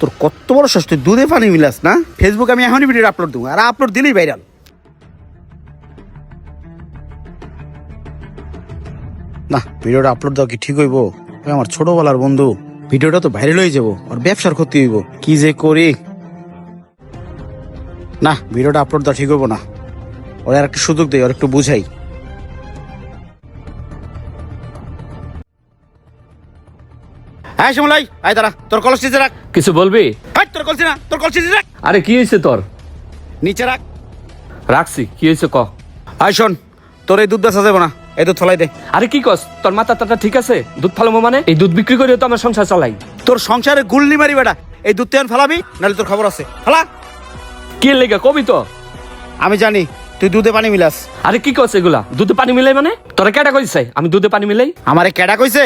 তোর কত বড় সাহস? তুই দুধে পানি মিলাস, না? ফেসবুক আমি এখনই ভিডিও আপলোড দেবো, আর আপলোড দিলেই ভাইরাল না ভিডিওটা আপলোড দেওয়া কি ঠিক হইব? আমার ছোটবেলার বন্ধু। ভিডিওটা তো ভাইরাল হয়ে যাব আর ব্যবসার ক্ষতি হইব। কি যে করি? না ভিডিওটা আপলোড দেওয়া ঠিক হইব না। ওর আর একটা সুযোগ দেয় ওর একটু বুঝাই। হ্যাঁ শিমলাই আয় দাঁড়া তোর কলস নিচে রাখ। কিছু বলবি? হাই, তোর কলসি না তোর কলসি নিচে রাখ। আরে কি হয়েছে তোর? নিচে রাখ। রাখছি কি হয়েছে ক? আয় শোন তোর এই দুধ বেচা যাব না এই দুধ ফলাই দে। আরে কি কস? তোর মাথা টাটা ঠিক আছে? দুধ ফালামো মানে? এই দুধ বিক্রি করে তো আমার সংসার চালাই। তোর সংসারে গুল্লি মারি বেটা এই দুধ তেন ফেলাবি নাহলে তোর খবর আছে। ফেলা। কি লেগে কবি তো? আমি জানি তুই দুধে পানি মিলাস। আরে কি কস এগুলা? দুধে পানি মিলাই মানে? তোরা কেটা কইছে? আমি দুধে পানি মিলাই? আমারে কেডা কইছে?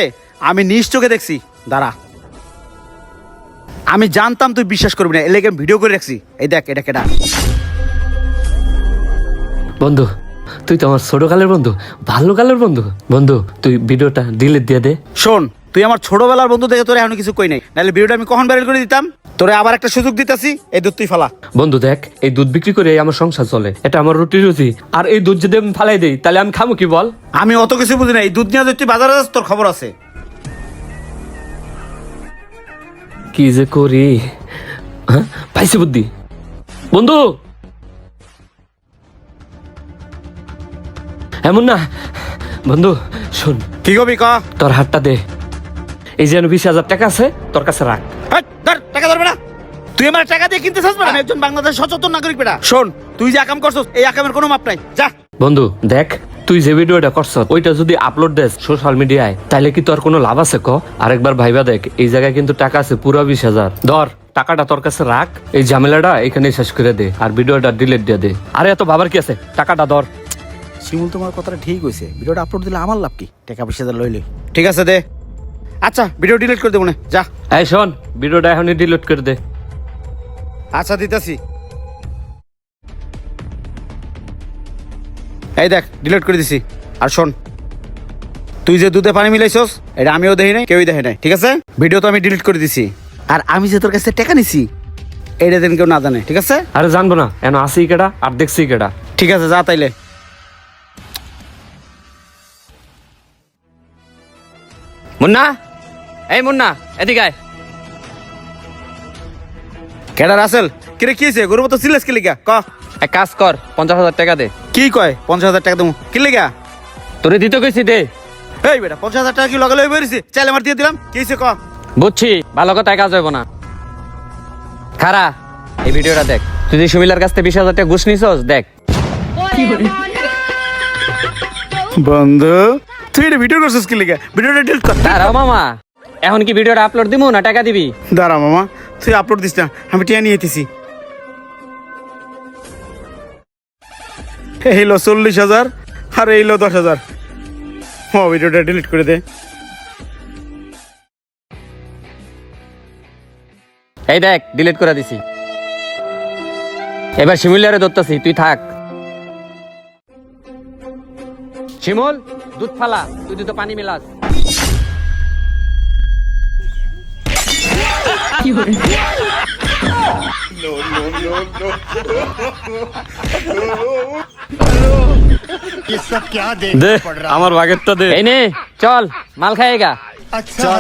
আমি নিজ চোখে দেখছি। দাঁড়া। আমি জানতাম তুই বিশ্বাস করবি না এলাকা ভিডিও করে রাখছি। এই দেখ এটা কেডা? বন্ধু তুই তো আমার ছোট কালের বন্ধু ভালো কালের বন্ধু। বন্ধু তুই ভিডিওটা ডিলিট দিয়ে দে। শোন তুই আমার ছোটবেলার বন্ধু দেখে তোরে এখনও কিছু কই নাই। নাহলে ভিডিওটা আমি কখন ভাইরাল করে দিতাম? তোরে আবার একটা সুযোগ দিতেছি এই দুধ তুই ফালা। বন্ধু দেখ এই দুধ বিক্রি করে আমার সংসার চলে। এটা আমার রুটি রুজি। আর এই দুধ যদি আমি ফালাই দিই তাহলে আমি খামু কি বল? আমি অত কিছু বুঝি না এই দুধ নিয়ে যদি তুই বাজারে যাস তোর খবর আছে। কি যে করি? হ্যাঁ? পাইছি বুদ্ধি? বন্ধু! এমন না। বন্ধু শোন। কি কবি ক? তোর হাতটা দে। এই যে বিশ হাজার টাকা আছে তোর কাছে রাখ। ধর, টাকা ধরবে না। তুই আমার টাকা দিয়ে কিনতে চাস আমি একজন বাংলাদেশ সচেতন নাগরিক বেটা। শোন তুই যে আকাম করছস এই আকামের কোনো মাপ নাই। যা। বন্ধু দেখ। তুই যে ভিডিওটা করছ ওইটা যদি আপলোড দেস সোশ্যাল মিডিয়ায় তাহলে কি তোর কোনো লাভ আছে ক? আরেকবার ভাইবা দেখ এই জায়গায় কিন্তু টাকা আছে পুরো বিশ হাজার। ধর টাকাটা তোর কাছে রাখ এই ঝামেলাটা এখানে শেষ করে দে আর ভিডিওটা ডিলিট দিয়ে দে। আরে এত ভাবার কি আছে? টাকাটা ধর। শিমুল তোমার কথাটা ঠিক হয়েছে ভিডিওটা আপলোড দিলে আমার লাভ কি? টাকা পয়সা দিয়ে লইলে। ঠিক আছে দে। আচ্ছা ভিডিও ডিলিট করে দেবো না যা। এই শোন ভিডিওটা এখনই ডিলিট করে দে। আচ্ছা দিতেছি। এই দেখ ডিলিট করে দিছি। আর শোন তুই যে দুধে পানি মিলাইছস এটা আমিও দেখি নাই কেউই দেখে নাই ঠিক আছে? ভিডিও তো আমি ডিলিট করে দিছি। আর আমি যে তোর কাছে টাকা নিছি এটা দিন কেউ না জানে ঠিক আছে? আরে জানব না এন আসি কেডা আর দেখছি কেডা। ঠিক আছে যা তাইলে। মুন্না? এই মুন্না এদিকে আয়। কেডা রাসেল? কিরে কি হয়েছে? গরু তো সিলেস কি লিগা? ক। এক কাজ কর পঞ্চাশ হাজার টাকা দে। কি কয়? পঞ্চাশ হাজার টাকা দেবো। কি লিগা? তোরে দিতে কইছি দে। এই বেটা পঞ্চাশ হাজার টাকা কি লগে লগে বেরিয়েছি? চাইলে আমার দিয়ে দিলাম। কি হয়েছে ক? বুঝছি ভালো কথায় কাজ হইব না। খারা এই ভিডিওটা দেখ। তুই সুমিলার কাছ থেকে বিশ হাজার টাকা ঘুষ নিছস দেখ। বন্ধু তুই এটা ভিডিও করছিস কি লিগা? ভিডিওটা ডিলিট কর। দাঁড়াও মামা এখন কি ভিডিওটা আপলোড দিমু না টাকা দিবি? দাঁড়া মামা তুই আপলোড দিস না আমি টিয়া নিয়ে এতেছি এইলো চল্লিশ হাজার আর এইলো দশ হাজার। ও ভিডিওটা ডিলিট করে দে। এই দেখ ডিলিট করে দিছি। এবার শিমুলিয়ারে ধরতেছি তুই থাক। শিমুল দুধ ফালা তুই দুধ পানি মিলাস। ये No, no, no, no. দে আমার বাগেরটা দে এই নে চল মাল খায়েগা আচ্ছা